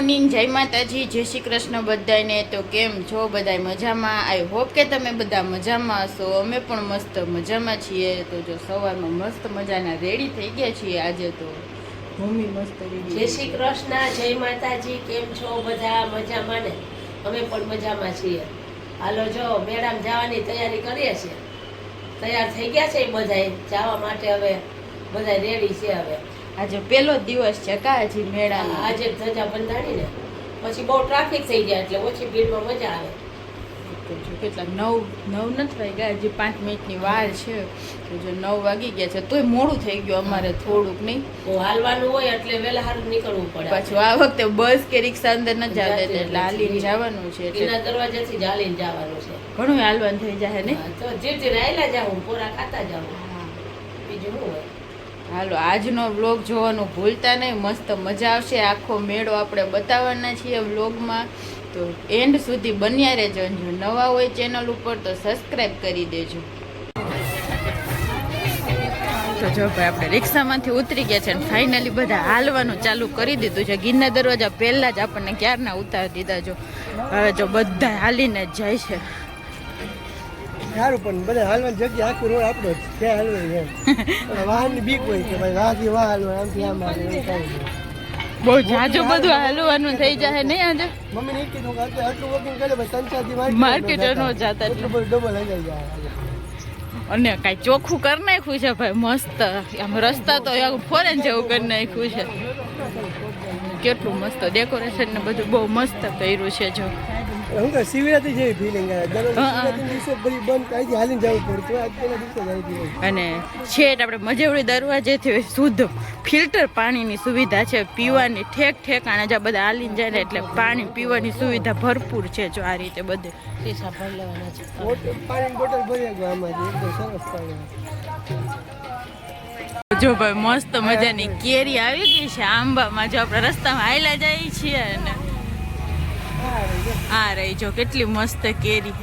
Morning, જય માતાજી, જય શ્રી કૃષ્ણ બધાને તો કેમ છો બધાય મજામાં? આઈ હોપ કે તમે બધા મજામાં હશો. અમે પણ મસ્ત મજામાં છીએ. તો જો સવારમાં મસ્ત મજાના રેડી થઈ ગયા છીએ આજે તો. મમ્મી મસ્ત રેડી જય શ્રી કૃષ્ણ, જય માતાજી. કેમ છો બધા મજામાં ને? અમે પણ મજામાં છીએ. હાલો જો, મેડમ જવાની તૈયારી કરીએ છીએ. તૈયાર થઈ ગયા છે બધાય? જવા માટે હવે બધા રેડી છે હવે. આજે પેલો જ દિવસ છે કા હજી મેળાનો? આજે ધજા બંધાડી ને પછી બહુ ટ્રાફિક થઈ જાય એટલે ઓછી ભીડમાં મજા આવે. જો કેટલા નવ નવ નથી વાગ્યા? હજી પાંચ મિનિટની વાર છે. તો જો નવ વાગી ગયા છે. તોય મોડું થઈ ગયું અમારે થોડુંક નહીં? તો હાલવાનું હોય એટલે વહેલા હારું નીકળવું પડે. પાછું આ વખતે બસ કે રિક્ષા અંદર ન જવા એટલે હાલીને જવાનું છે એટલે દરવાજાથી જ હાલીને જવાનું છે. ઘણું હાલવાનું થઈ જાય ને તો જે જે આયલા જાઉં પોરા ખાતા જાવ બીજું શું હોય? હાલો, આજનો વ્લોગ જોવાનું ભૂલતા નહીં. મસ્ત મજા આવશે. આખો મેળો આપણે બતાવવાના છીએ વ્લોગમાં તો એન્ડ સુધી બન્યા રહેજો. નવા હોય ચેનલ ઉપર તો સબસ્ક્રાઈબ કરી દેજો. તો જો ભાઈ, આપણે રિક્ષામાંથી ઉતરી ગયા છે અને ફાઇનલી બધા હાલવાનું ચાલુ કરી દીધું છે. ગીરના દરવાજા પહેલાં જ આપણને ક્યારના ઉતારી દીધા જો. હવે જો બધા હાલીને જ જાય છે. સારું પણ બધા હાલવાની જગ્યા આખું રોડ આપણો જ ક્યાં હાલવું એમ વાહનની બીક હોય કે ભાઈ. વાહથી વાહ હાલવા આમથી આમ બહુ જાજુ બધું હાલવાનું થઈ જાય નહીં આજે? મમ્મી ને કીધું કે આટલું વોકિંગ કરે ભાઈ ચાર દી નો જાતા એટલે. એટલું બધું ડબલ હજાર જાય અને કાંઈ ચોખ્ખું કરી નાખ્યું છે ભાઈ મસ્ત. આમ રસ્તા તો ફોરેન જેવું કરી નાખ્યું છે. કેટલું મસ્ત ડેકોરેશન ને બધું બહુ મસ્ત કર્યું છે જો. શિવરાત્રી જેવી ફિલિંગ આવે. દિવસે બધી બંધ હાલીને જવું પડતું દિવસે અને છેટ આપણે મજેવડી દરવાજેથી શુદ્ધ ફિલ્ટર પાણીની સુવિધા છે. પીવાની ઠેક ઠેકાણે જ્યાં બધા હાલીને જાય ને એટલે પાણી પીવાની સુવિધા ભરપૂર છે જો આ રીતે બધે. પૈસા ભરી લેવાના છે. બોટલ બોટલ ભરી ગયો આમાંથી એકદમ સરસ પાણી જો ભાઈ મસ્ત મજાની કેરી આવી ગઈ છે આંબામાં. જો આપણે રસ્તામાં હાયલા જઈએ છીએ ને આ રહી જો કેટલી મસ્ત કેરી.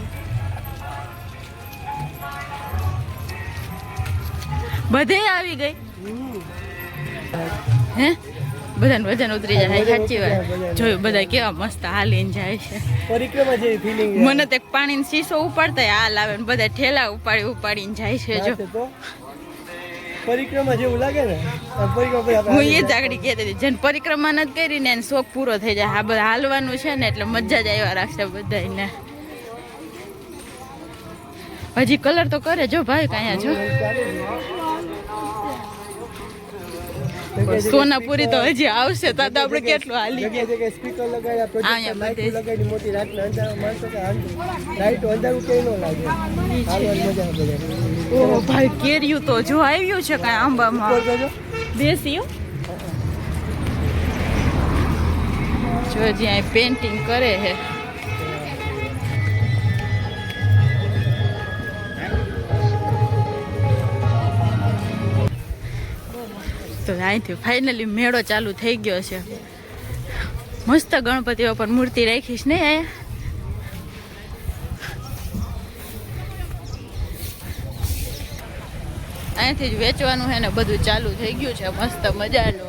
બધે આવી ગઈ? હે? બધાને વજન ઉતરી જાય. સાચી વાત. જોયું બધા કેવા મસ્ત હાલીને જાય છે. પરિક્રમા જેવી ફિલિંગ મને તો એક પાણીનો શીશો ઉપાડતા હાલ આવે ને બધા ઠેલા ઉપાડી ઉપાડીને જાય છે જો. પરિક્રમા જેવું લાગે ને હું એ જ આગળ કહેતી હતી જેને પરિક્રમા નથી કરી ને એને શોખ પૂરો થઈ જાય. હા બધા હાલવાનું છે ને એટલે મજા જ આવ્યા રાખશે બધાને હજી કલર તો કરે જો ભાઈ કાંઈ જો. સોનાપુરી તો હજી આવશે તો આપણે કેટલું હાલી જગ્યાએ સ્પીકર લગાડ્યા પ્રોજેક્ટર બધે લગાડી મોટી રાતના અંધારા માણસો કે લાઈટો અંધારું કેય ન લાગે. મજા આવે ઓહો ભાઈ કેર્યું તો જો આવ્યું છે કાંઈ આંબામાં. બેસ્યું જો જ્યાં પેન્ટિંગ કરે છે. તો અહીંથી ફાઇનલી મેળો ચાલુ થઈ ગયો છે. મસ્ત ગણપતિઓ પર મૂર્તિ રાખીશ ને અહીંયા અહીંયાથી જ વેચવાનું છે ને બધું ચાલુ થઈ ગયું છે મસ્ત મજાનું.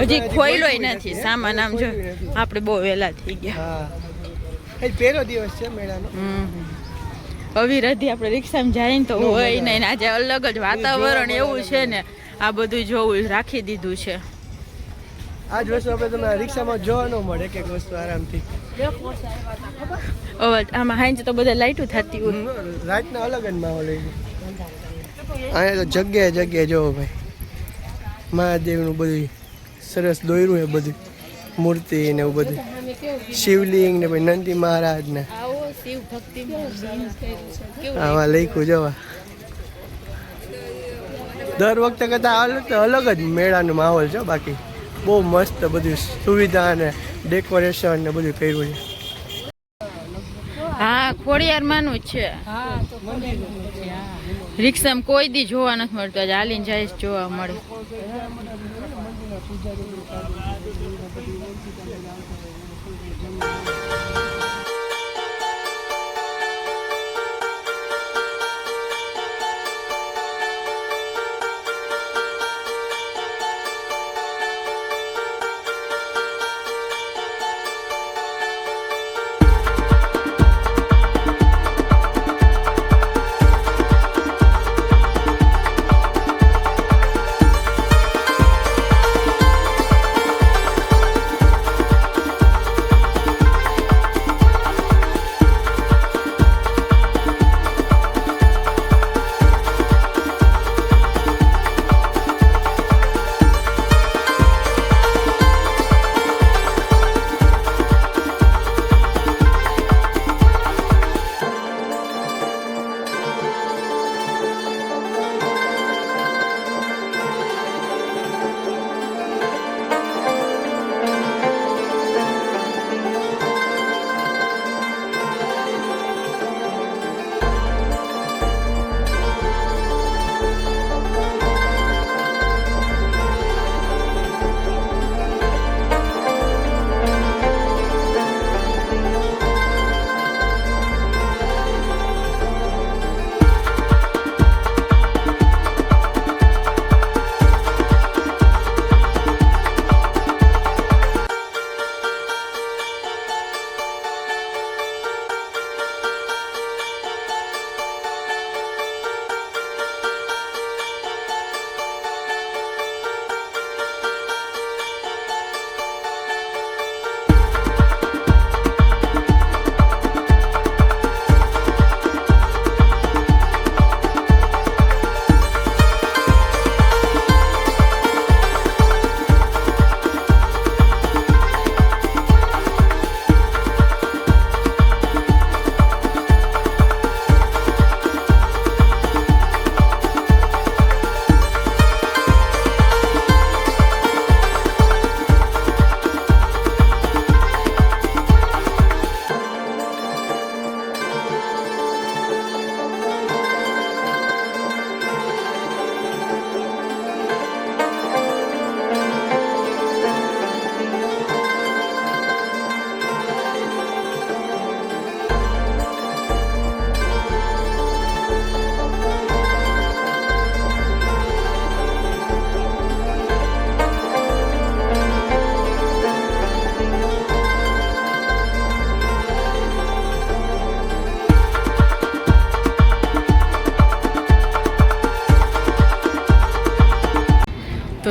હજી હજી નથી સામાન આમ જો આપણે બહુ વહેલા થઈ ગયા. પહેલો દિવસ છે મેળાનો. હમ. અવિરધી આપણે રિક્ષામાં જાય ને તો હોય ને આજે અલગ જ વાતાવરણ એવું છે ને. આ બધું જોવું રાખી દીધું છે. આજ વસ્તુ આપણે તમે રિક્ષામાં જોવા ન મળે એક એક વસ્તુ આરામથી. આમાં હાંજે તો બધા લાઈટું થતી હોય. રાતના અલગ જ માહોલ હોય. અહીંયા તો જગ્યાએ જગ્યાએ જોવો ભાઈ. મહાદેવનું બધું સરસ દોર્યું છે બધું મૂર્તિ ને એવું બધું શિવલિંગ ને ભાઈ નંદી મહારાજ ને આવા શિવ લખ્યું જવા. દર વખતે કરતાં આ અલગ જ મેળાનો માહોલ છે બાકી. બહુ મસ્ત બધું સુવિધા અને ડેકોરેશન ને બધું કર્યું છે. હા ખોડિયાર માનું છે. રિક્ષામાં કોઈ દી જોવા નથી મળતું. આજે હાલીને જાય જોવા મળે.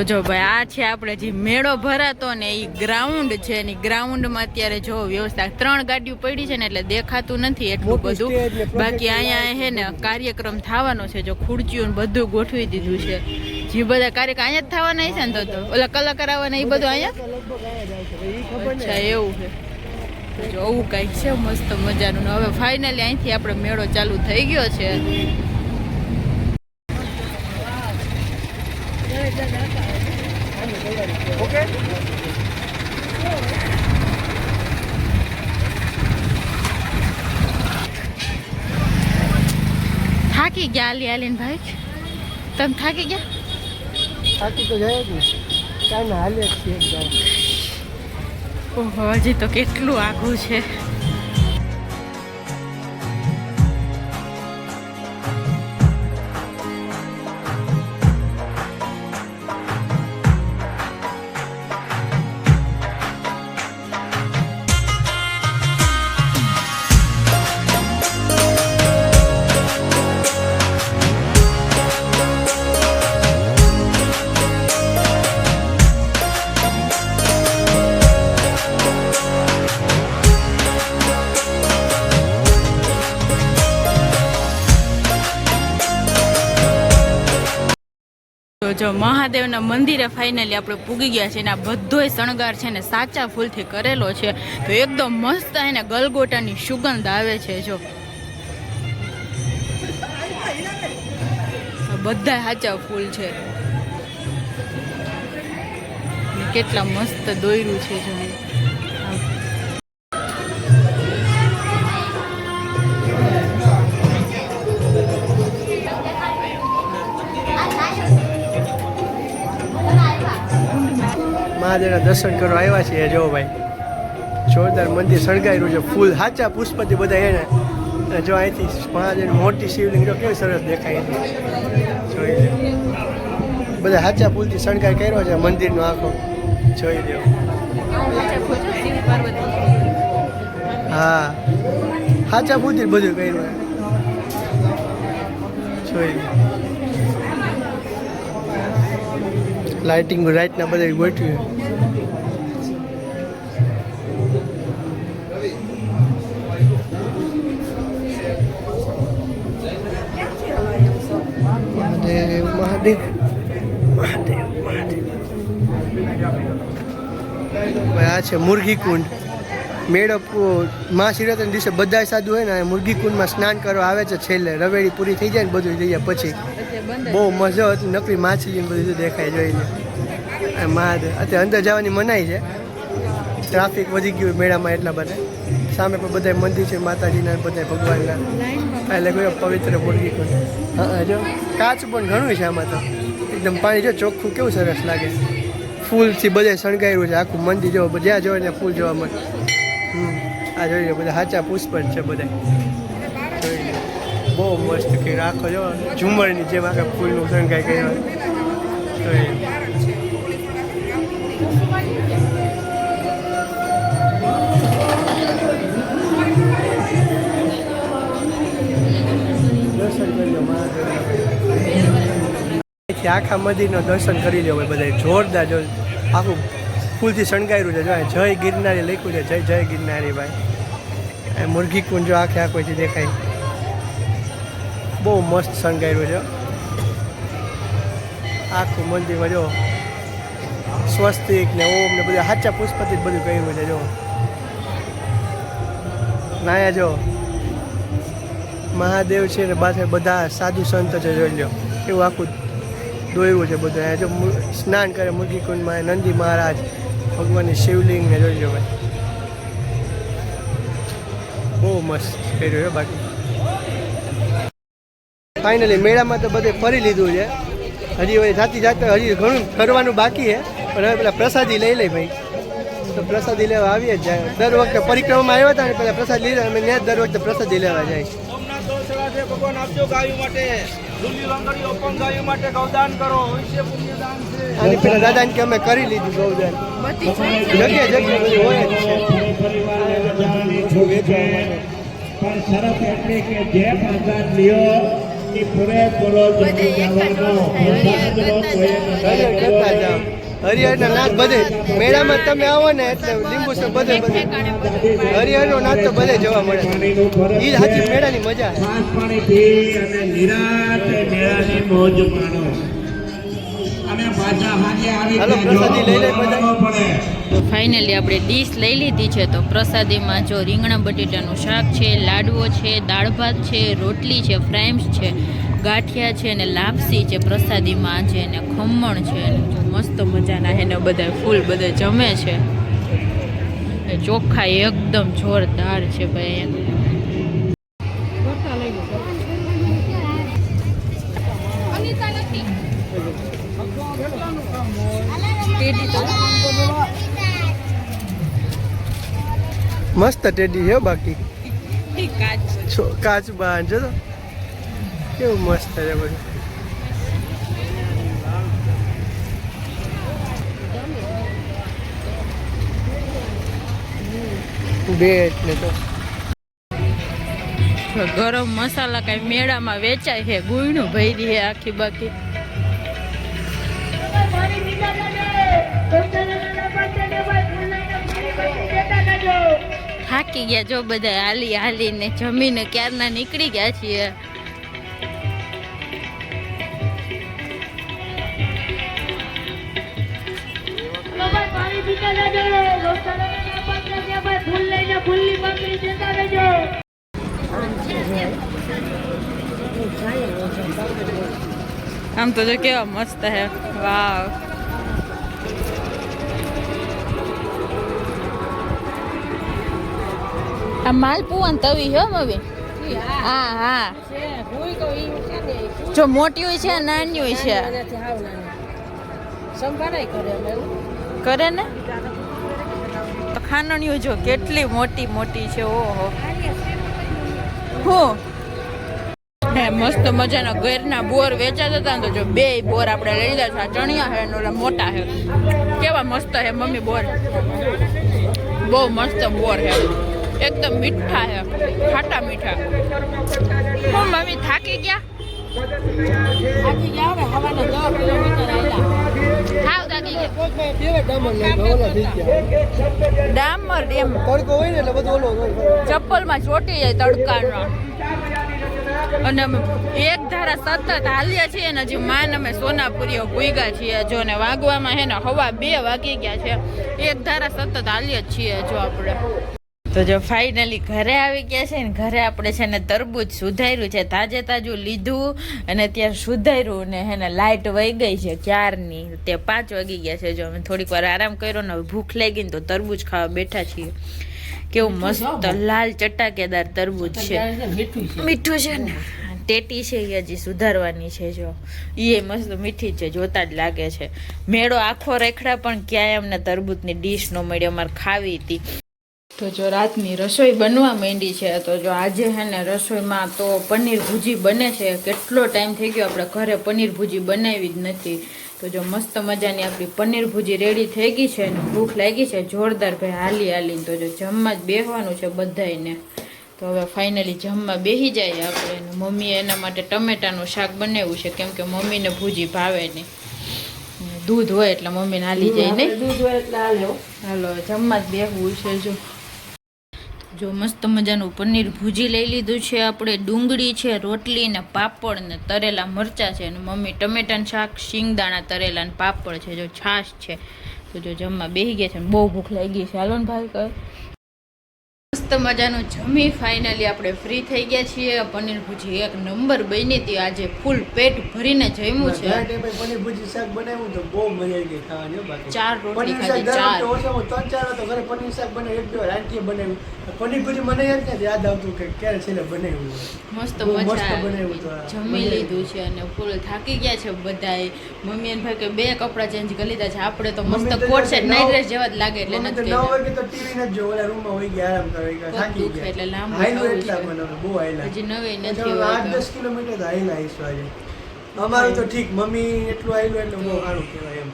તો જો ભાઈ આ છે આપણે જે મેળો ભરાતો ને એ ગ્રાઉન્ડ છે ને ગ્રાઉન્ડમાં અત્યારે જો વ્યવસ્થા ત્રણ ગાડીઓ પડી છે ને એટલે દેખાતું નથી એટલું બધું. બાકી અહીંયા હે ને કાર્યક્રમ થવાનો છે જો ખુરચીઓ ને બધું ગોઠવી દીધું છે. જે બધા કાર્યક્રમ અહીંયા જ થવાના હશે ને તો ઓલા કલાકાર આવવાના એ બધું અહીંયા અચ્છા એવું છે. જોવું કંઈક છે મસ્ત મજાનું. હવે ફાઇનલી અહીંથી આપણે મેળો ચાલુ થઈ ગયો છે. ઓકે? થાકી ગયા આલી આલીન ભાઈ તમે થાકી ગયા? થાકી તો જાય જ કાંઈ ના હાલે જ છે એકદમ ઓહો હજી તો કેટલું આઘું છે. જો મહાદેવના મંદિરે ફાઇનલી આપણે પૂગી ગયા છે અને આ બધોય શણગાર છે ને સાચા ફૂલથી કરેલો છે. તો એકદમ મસ્ત એને ગલગોટાની સુગંધ આવે છે, જો. બધા સાચા ફૂલ છે. કેટલા મસ્ત દોયરું છે, જો. મહાદેવના દર્શન કરવા આવ્યા છીએ. જો ભાઈ, જોરદાર મંદિર શણગાર્યું છે. ફૂલ સાચા પુષ્પથી બધા એને. જો અહીંથી મહાદેવ મોટી શિવલિંગ જો કેવી સરસ દેખાય જોઈ લે બધા સાચા ફૂલથી શણગાર કર્યો છે મંદિરનો આખો. જોઈ લો હા. સાચા ફૂલથી બધું કર્યું જોઈ લે લાઇટિંગ રાઈટના બધા ગોઠવ્યું. મહાદેવ મહાદેવ ભાઈ આ છે મુરગી કુંડ. મેળો પુ- મહાશિવરાત્રિના દિવસે બધા સાધુ હોય ને મુરગી કુંડમાં સ્નાન કરવા આવે છે છેલ્લે. રવેડી પૂરી થઈ જાય ને, બધું થઈ પછી. બહુ મજા હતી નકરી માછલી બધું દેખાય જોઈને મહાદેવ. અત્યારે અંદર જવાની મનાઈ છે. ટ્રાફિક વધી ગયું મેળામાં એટલા બધા સામે પણ બધા મંદિર છે માતાજીના બધા ભગવાનના એટલે કોઈ પવિત્ર મુરગી પણ. હા જો. કાચ પણ ઘણું છે આમાં તો. એકદમ પાણી, જો, ચોખ્ખું કેવું સરસ લાગે. ફૂલથી બધે શણગાર્યું છે, આખું મંદિર જો જ્યાં જોવે ત્યાં ફૂલ જોવા મળે. આ જોઈ લો, બધા સાચા પુષ્પ છે બધા બહુ મસ્ત કે આખો, જો ઝુમરની જેમ આખા ફૂલનું શણગાઈ કર્યું. જોઈ અહીંથી આખા મંદિરનું દર્શન કરી લેવું બધા જોરદાર જો આખું ફૂલથી શણગાર્યું છે. જો જય ગિરનારી લખ્યું છે. જય જય ગિરનારી ભાઈ. આ મુરઘી કુંડ જો આખે આખો છે દેખાય. બહુ મસ્ત શણગાર્યું છે. આખું મંદિરમાં જો સ્વસ્તિક ને ઓમ ને બધા સાચા પુષ્પથી જ બધું કર્યું છે. જો નાયા જો મહાદેવ છે ને પાસે બધા સાધુ સંત છે જોઈ લો એવું આખું દોર્યું છે બધું. અહીંયા જો સ્નાન કરે મુરગી કુંડમાં નંદી મહારાજ, ભગવાનની શિવલિંગ ને જોઈ ભાઈ. બહુ મસ્ત કર્યું છે બાકી. ફાઇનલી મેળામાં તો બધે ફરી લીધું છે. હજી હવે જાતી જાતે હજી ઘણું કરવાનું બાકી છે. પણ હવે પેલા પ્રસાદી લઈ લઈ ભાઈ. તો પ્રસાદી લેવા આવીએ જ જાય. દર વખતે પરિક્રમામાં આવ્યા હતા ને પેલા પ્રસાદ લીધા, અમે ત્યાં દર વખતે પ્રસાદી લેવા જાય. ભગવાન આપજો ગાયું માટે. લીલી વાંગડીઓ અપંગ ગાયો માટે ગૌદાન કરો વૈશ્ય પુણ્યદાન છે. આની પેલા દાદાને કે અમે કરી લીધું ગૌદાન. જગ્યા જગ્યા બધી હોય જ છે. પણ શરત એટલી કે જે પ્રસાદ લ્યો કે પૂરેપૂરો બધા જવાનો વસ્તુ કરતા જાઓ. હરિહરનો નાચ બધે. મેળામાં તમે આવો ને એટલે લીંબુ છે બધે બધે. હરિહરનો નાથ તો બધે જોવા મળે. ઈ સાચી મેળાની મજા. ફાઇનલી આપણે ડીશ લઈ લીધી છે. તો પ્રસાદીમાં જો રીંગણા બટેટાનું શાક છે, લાડવો છે, દાળ ભાત છે, રોટલી છે ફ્રાઈમ્સ છે. ગાંઠિયા છે ને લાપસી છે પ્રસાદીમાં છે ને ખમણ છે મસ્ત મજાના એને બધા ફૂલ બધા જમે છે. ચોખ્ખા એકદમ જોરદાર છે ભાઈ મસ્ત ટેડી છે બાકી. કાચ. બાંધ જો કેવું મસ્ત છે બધું? બે એટલે તો. ગરમ મસાલા કઈ મેળામાં વેચાય છે ગુણું ભરી છે આખી બાકી. થાકી ગયા જો બધા હાલી હાલીને જમીને ક્યારના નીકળી ગયા છીએ. આમ તો જો કેવા મસ્ત હે. વાવ. આ માલપુઆન તવી હો, મવી? હા હા. જો મોટી હોય છે નાની હોય છે. કરે ને? તો ખાનણીઓ જો કેટલી મોટી મોટી છે, ઓહો. હે? મસ્ત મજાના ઘરના બોર વેચાતા હતા તો જો બે બોર આપણે લઈ લીધા છે. ચણિયા હે ને ઓલા મોટા હે કેવા મસ્ત હે મમ્મી બોર. બહુ મસ્ત બોર હે એકદમ મીઠા હે ખાટા મીઠા. હું મમ્મી થાકી ગયા? હાવ થાકી ગયા. ડામર એમ તડકો હોય ને એટલે બધું ઓલો. ચપ્પલમાં ચોટી જાય તડકાનો. અને એક ધારા સતત હાલ્યા છીએ ને હજી માન અમે સોનાપુરીઓ ભૂગ્યા છીએ. જો ને વાગવામાં હે ને હવા બે વાગી ગયા છે. એક ધારા સતત હાલ્યા છીએ જો આપણે. તો જો ફાઇનલી ઘરે આવી ગયા છે ને ઘરે આપણે છે ને તરબૂચ સુધાર્યું છે. તાજે તાજું લીધું અને ત્યાં સુધાર્યું ને હે ને લાઇટ વહી ગઈ છે ક્યારની? તે પાંચ વાગી ગયા છે. જો અમે થોડીક વાર આરામ કર્યો ને ભૂખ લાગી ને તો તરબૂચ ખાવા બેઠા છીએ. કેવું મસ્ત લાલ ચટાકેદાર તરબૂચ છે. મીઠું છે. ને. ટેટી છે એ હજી સુધારવાની છે જો. એ મસ્ત મીઠી છે જોતા જ લાગે છે. મેળો આખો રેખડા પણ ક્યાંય અમને તરબૂચની ડીશ નો મળી અમારે ખાવી હતી. તો જો રાતની રસોઈ બનવા માંડી છે તો જો આજે હે ને રસોઈમાં તો પનીર ભુજી બને છે. કેટલો ટાઈમ થઈ ગયો આપણે ઘરે પનીર ભુજી બનાવી જ નથી. તો જો મસ્ત મજાની આપણી પનીર ભુજી રેડી થઈ ગઈ છે અને ભૂખ લાગી છે જોરદાર ભાઈ હાલી હાલીને તો જો જમવા જ બેસવાનું છે બધાયને. તો હવે ફાઇનલી જમવા બેસી જાય આપણે મમ્મીએ એના માટે ટમેટાનું શાક બનાવ્યું છે કેમ કે મમ્મીને ભુજી ભાવે નહીં. દૂધ હોય એટલે મમ્મીને હાલી જાય નહીં. દૂધ હોય એટલે હાલો. હાલો જમવા જ બેસવું છે જો. જો મસ્ત મજાનું પનીર ભૂજી લઈ લીધું છે આપણે. ડુંગળી છે, રોટલી ને પાપડ ને તરેલા મરચાં છે અને મમ્મી ટમેટાનું શાક, શિંગદાણા, તરેલા ને પાપડ છે. જો છાશ છે. તો જો જમવા બેસી ગયા છે બહુ ભૂખ લાગી છે. હાલો ને ભાઈ કહે મસ્ત મજાનું જમી ફાઇનલી આપણે ફ્રી થઈ ગયા છીએ. પનીર ભુજી એક નંબર બની હતી. આજે ફૂલ પેટ ભરીને જમ્યું છે. પનીર ભુજી શાક બનાવ્યું તો બહુ મજા આવી ગઈ ખાવાની ચાર રોટલી ખાધી ચાર. ત્રણ ચાર તો ઘરે પનીર શાક બને એક બે વાર બનાવ્યું પનીર ભુજી મને યાદ આવતું કે ક્યારે છેલ્લે બનાવ્યું મસ્ત મજા બનાવ્યું જમી લીધું છે અને ફૂલ થાકી ગયા છે બધાએ મમ્મી અને ભાઈ કે બે કપડાં ચેન્જ કરી લીધા છે. આપણે તો મસ્ત કોટ સેટ નાઈટ ડ્રેસ જેવા જ લાગે એટલે નથી નવ વાગે તો ટીવી નથી જોવું રૂમમાં હોય ગયા આરામ કરે. ગયા થાકી ગયા. એટલે લાંબુ હાયલું એટલા મને બહુ હાયલા. હજી નવે નથી આઠ દસ કિલોમીટર તો હાયલા આવીશું આજે. અમારું તો ઠીક મમ્મી એટલું હાયલું એટલે બહુ સારું કહેવાય એમ.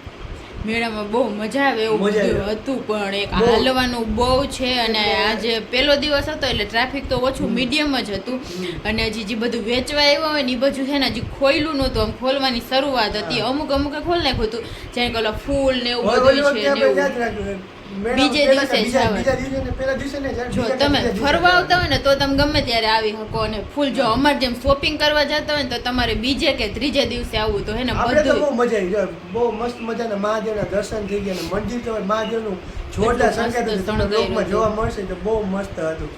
મેળામાં બહુ મજા આવે એવું હતું પણ એક હાલવાનું બહુ છે અને આજે પહેલો દિવસ હતો એટલે ટ્રાફિક તો ઓછું મીડિયમ જ હતું. અને હજી જે બધું વેચવા આવ્યા હોય ને એ બધું છે ને હજી ખોયલું નહોતું. આમ ખોલવાની શરૂઆત હતી. અમુક અમુક ખોલ નાખ્યું હતું. જેને ફૂલ ને એવું બધું છે ને એવું. બીજે દિવસે જો તમે ફરવા આવતા હોય ને તો તમે ગમે ત્યારે આવી શકો અને ફૂલ જો અમારે જેમ શોપિંગ કરવા જતા હોય ને તો તમારે બીજે કે ત્રીજે દિવસે આવવું તો હે ને બધું બહુ મજા આવી. જાય બહુ મસ્ત મજાના મહાદેવના દર્શન થઈ ગયા મંદિર તો મહાદેવનું જોરદાર સંકેત જોવા મળશે તો બહુ મસ્ત હતું.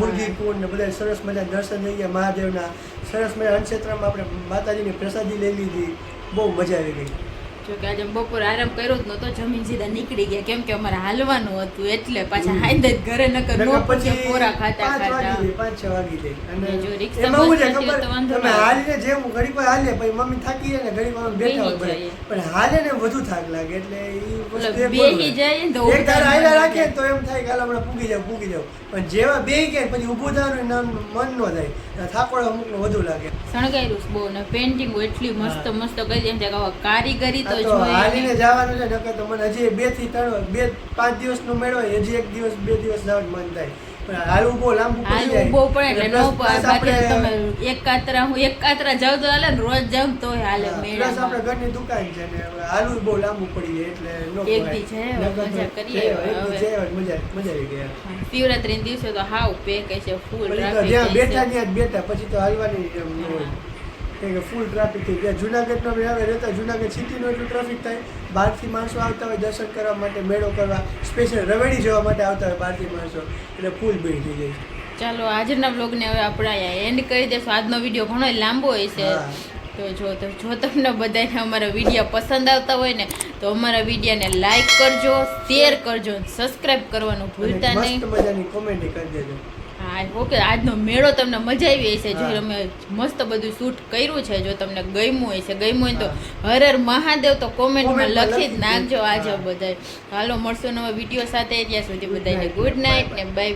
મુરગી કુંડ ને બધા સરસ મજાના દર્શન થઈ ગયા મહાદેવના. સરસ મજા અન્નક્ષેત્રમાં આપણે માતાજીની પ્રસાદી લઈ લીધી. બહુ મજા આવી ગઈ. જો કે આજે બપોર આરામ કર્યો જ નતો જમીન સીધા નીકળી ગયા. કેમ કે અમારે હાલવાનું હતું એટલે પાછા હાઈદે જ ઘરે નકર નો પછી પોરા ખાતા ખાતા. પાંચ છ વાગી દે. અને જો રિક્ષા બસ ખબર? તો વાંધો તમે ના જે હું ઘડી પર હાલે પછી મમ્મી થાકી જાય ને ઘડી વાર બેઠા હોય પણ હાલે ને વધુ થાક લાગે એટલે ઈ બેહી જાય ને તો એક ધાર હાલ્યા લાગે. તો એમ થાય કે હાલ હમણાં પૂગી જાવ પૂગી જાવ પણ જેવા બે ગયા પછી ઊભું થવાનું નામ મન ન થાય. થાકોડો અમુક વધુ લાગે. શણગાર્યું બહુ ને પેન્ટિંગ એટલી મસ્ત મસ્ત કરી એમ કે કારીગરી તો આ હાલીને જવાનું છે નકર તો મને હજી બેથી ત્રણ બે પાંચ દિવસ મેળો હોય હજી એક દિવસ બે દિવસ જવાનું મન થાય. લાંબુ હાલ ઊભો પડે એટલે નો બાકી તો આપણે- તમે એક કાતરા હું એક કાતરા જાવ તો હાલે રોજ જાવ તોય હાલે પ્લસ આપણે ઘરની દુકાન છે ને હવે બહુ લાંબુ પડી જાય એટલે નો એક દી છે, હવે નકર તો મજા કરીએ છે, એક દી હવે. મજા મજા આવી ગઈ. શિવરાત્રી દિવસે તો હાવ પેક છે ફૂલ તો જ્યાં બેઠા ત્યાં બેઠા પછી તો હાલવાની એમ ન હોય. કેમ કે ફૂલ ટ્રાફિક થઈ ગયા. જુનાગઢનો મેં હવે રહેતા જુનાગઢ સિટીનો એટલું ટ્રાફિક થાય બહારથી માણસો આવતા હોય દર્શન કરવા માટે મેળો કરવા સ્પેશિયલ રવેડી જવા માટે આવતા હોય બહારથી માણસો. એટલે ફૂલ ભીડ થઈ જાય ચાલો આજના બ્લોગને હવે આપણે અહીંયા એન્ડ કરી દેશું આજનો વીડિયો ઘણો લાંબો હોય છે. તો જો તો જો તમને બધાને અમારા વીડિયો પસંદ આવતા હોય ને તો અમારા વિડીયોને લાઈક કરજો શેર કરજો સબસ્ક્રાઇબ કરવાનું ભૂલતા નહીં. મસ્ત મજાની કોમેન્ટ કરી દેજો. હા ઓકે આજનો મેળો તમને મજા આવી હશે. જો. અમે મસ્ત બધું શૂટ કર્યું છે જો તમને ગમ્યું હશે. ગમ્યું હોય તો હર હર મહાદેવ તો કોમેન્ટમાં કોમેન્ટમાં લખી જ નાખજો આજે બધા હાલો મળશું નવા વીડિયો સાથે ત્યાં સુધી બધાને ગુડ નાઇટ ને બાય